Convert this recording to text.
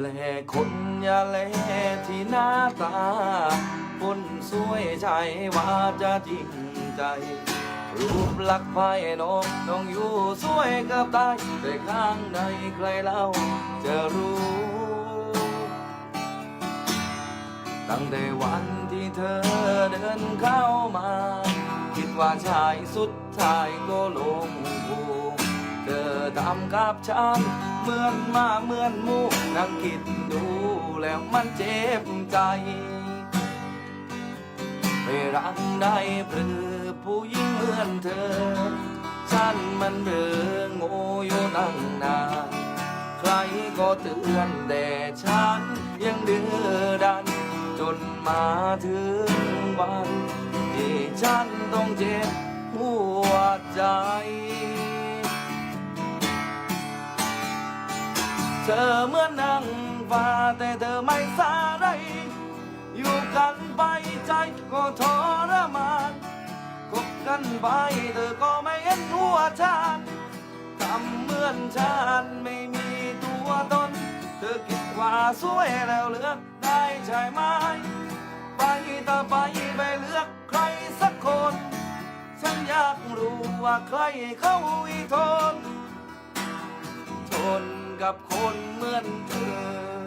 แลคนยาแลที่หน้าตา คนสวยใจว่าจะจริงใจ รูปลักษณ์ภายนอกต้องอยู่สวยกับตายแต่ข้างในใครเล่าจะรู้ ตั้งแต่วันที่เธอเดินเข้ามา คิดว่าชายสุดท้ายก็ลงผูเธอทำกับฉัน เหมือนมาเหมือนหมูนั่งคิดดูแล้วมันเจ็บใจไม่รักได้หรือผู้หญิงเหมือนเธอ ฉันมันเรื่องโง่อยู่นั่งนานใครก็เตือนแต่ฉันยังดื้อดัน จนมาถึงวันที่ฉันต้องเจ็บหัวใจ เธอเหมื่อนนั่งฟ้าแต่เธอไม่สาไร อยู่กันไปใจก็ทรมานคบกันไปเธอก็ไม่เห็นหัวฉันทำเหมือนฉันไม่มีตัวตน เธอคิดว่าสวยแล้วเลือกได้ใช่ไหมไปต่อไปไปเลือกใครสักคน ฉันอยากรู้ว่าใครเขาอีทนทน กับคนเหมือนเธอ